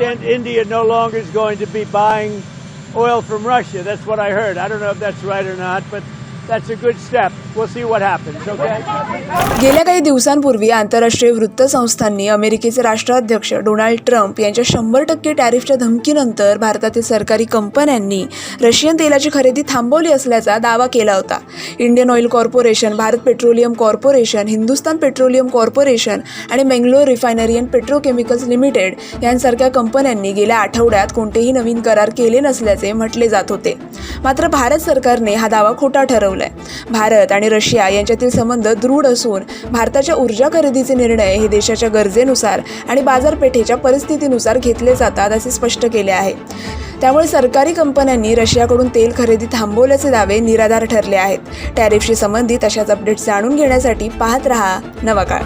India no longer is going to be buying oil from Russia. That's what I heard. I don't know if that's right or not, but that's a good step. We'll see what happens, okay? गेल्या काही दिवसांपूर्वी आंतरराष्ट्रीय वृत्तसंस्थांनी अमेरिकेचे राष्ट्राध्यक्ष Donald Trump यांच्या शंभर टक्के टॅरिफच्या धमकीनंतर भारतातील सरकारी कंपन्यांनी रशियन तेलाची खरेदी थांबवली असल्याचा दावा केला होता. Indian oil corporation Bharat petroleum corporation Hindustan petroleum corporation आणि Mangalore refinery and petrochemicals limited यांसारख्या कंपन्यांनी गेल्या आठवड्यात कोणतेही नवीन करार केले नसल्याचे म्हटले जात होते. मात्र भारत सरकारने हा दावा खोटा ठरवलाय. भारत आणि आणि रशिया यांच्यातील संबंध दृढ असून भारताच्या ऊर्जा खरेदीचे निर्णय हे देशाच्या गरजेनुसार आणि बाजारपेठेच्या परिस्थितीनुसार घेतले जातात असे स्पष्ट केले आहे. त्यामुळे सरकारी कंपन्यांनी रशियाकडून तेल खरेदी थांबवल्याचे दावे निराधार ठरले आहेत. टॅरिफशी संबंधित अशाच अपडेट्स जाणून घेण्यासाठी पाहत रहा नवा काळ.